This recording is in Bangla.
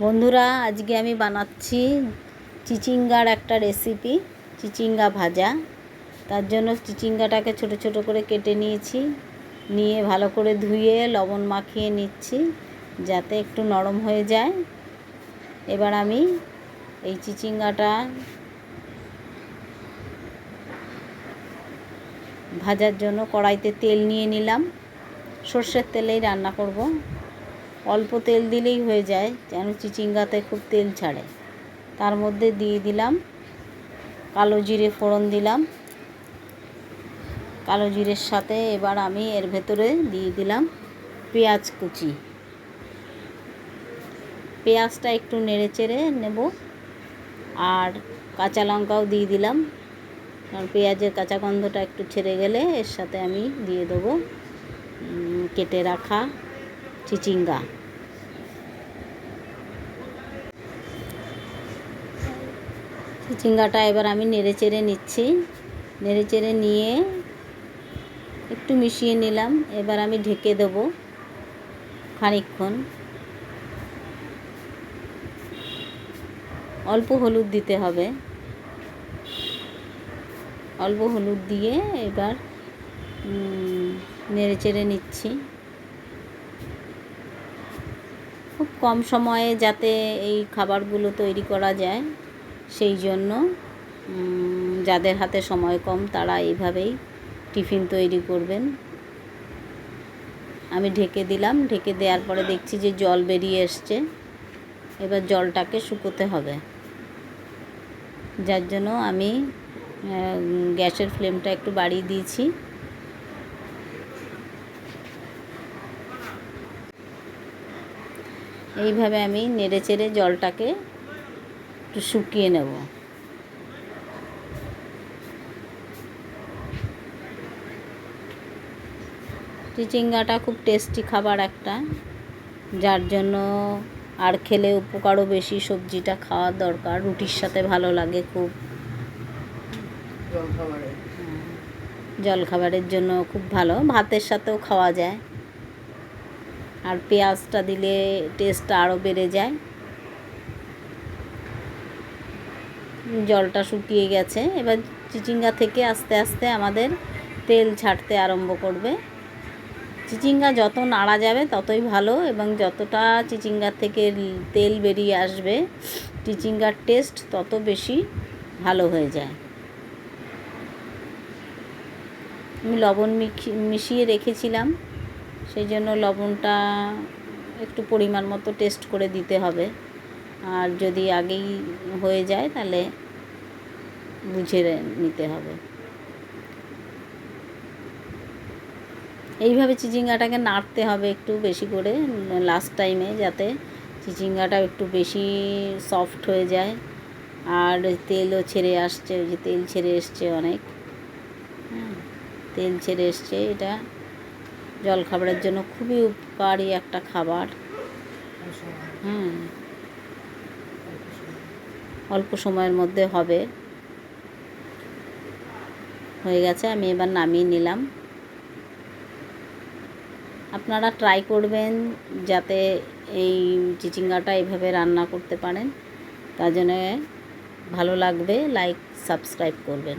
বন্ধুরা, আজকে আমি বানাচ্ছি চিচিঙ্গার একটা রেসিপি চিচিঙ্গা ভাজা। তার জন্য চিচিঙ্গাটাকে ছোট ছোট করে কেটে নিয়েছি। নিয়ে ভালো করে ধুয়ে লবণ মাখিয়ে নিচ্ছি, যাতে একটু নরম হয়ে যায়। এবার আমি এই চিচিঙ্গাটা ভাজার জন্য কড়াইতে তেল নিয়ে নিলাম। সর্ষের তেলেই রান্না করব। অল্প তেল দিলেই হয়ে যায়, যেন চিচিঙ্গাতে খুব তেল ছাড়ে। তার মধ্যে দিয়ে দিলাম কালো জিরে ফোড়ন দিলাম। কালো জিরের সাথে এবার আমি এর ভেতরে দিয়ে দিলাম পেঁয়াজ কুচি। পেঁয়াজটা একটু নেড়ে চেড়ে নেব আর কাঁচা লঙ্কাও দিয়ে দিলাম। কারণ পেঁয়াজের কাঁচা গন্ধটা একটু ছেড়ে গেলে এর সাথে আমি দিয়ে দেবো কেটে রাখা চিচিঙ্গা। চিচিঙ্গাটা এবার আমি নেড়ে চেড়ে নিচ্ছি। নেড়ে চেড়ে নিয়ে একটু মিশিয়ে নিলাম। এবার আমি ঢেকে দেবো খানিক্ষণ অল্প হলুদ দিতে হবে। অল্প হলুদ দিয়ে এবার নেড়ে চেড়ে নিচ্ছি। খুব কম সময়ে যাতে এই খাবারগুলো তৈরি করা যায়। সেই জন্য যাদের হাতে সময় কম তারা এইভাবেই টিফিন তৈরি করবেন। আমি ঢেকে দিলাম, ঢেকে দেওয়ার পরে দেখছি যে জল বেরিয়ে এসছে। এবার জলটাকে শুকোতে হবে। যার জন্য আমি গ্যাসের ফ্লেমটা একটু বাড়িয়ে দিয়েছি। এইভাবে আমি নেড়ে চেড়ে জলটাকে একটু শুকিয়ে নেব। চিচিঙ্গাটা খুব টেস্টি খাবার একটা যার জন্য আর খেলে উপকারও বেশি সবজিটা খাওয়ার দরকার রুটির সাথে ভালো লাগে খুব। জলখাবারের। জন্য খুব ভালো ভাতের সাথেও খাওয়া যায়। আর পেঁয়াজটা দিলে টেস্টটা আরও বেড়ে যায়। জলটা শুকিয়ে গেছে। এবার চিচিঙ্গা থেকে আস্তে আস্তে আমাদের তেল ছাড়তে আরম্ভ করবে। চিচিঙ্গা যত নাড়া যাবে ততই ভালো এবং যতটা চিচিঙ্গার থেকে তেল বেরিয়ে আসবে, চিচিঙ্গার টেস্ট তত বেশি ভালো হয়ে যায়। আমি লবণ মিশিয়ে রেখেছিলাম। সেই জন্য লবণটা একটু পরিমাণ মতো টেস্ট করে দিতে হবে। আর যদি আগেই হয়ে যায় তাহলে বুঝে নিতে হবে। এইভাবে চিচিঙ্গাটাকে নাড়তে হবে একটু বেশি করে লাস্ট টাইমে যাতে চিচিঙ্গাটা একটু বেশি সফট হয়ে যায়। আর তেলও ছেড়ে আসছে, ওই যে তেল ছেড়ে এসছে অনেক। হ্যাঁ তেল ছেড়ে এসছে এটা। জলখাবারের জন্য খুবই উপকারী একটা খাবার। হুম অল্প সময়ের মধ্যে হবে। হয়ে গেছে, আমি এবার নামিয়ে নিলাম। আপনারা ট্রাই করবেন যাতে এই চিচিঙ্গাটা এভাবে রান্না করতে পারেন। তার জন্যে ভালো লাগবে লাইক সাবস্ক্রাইব করবেন।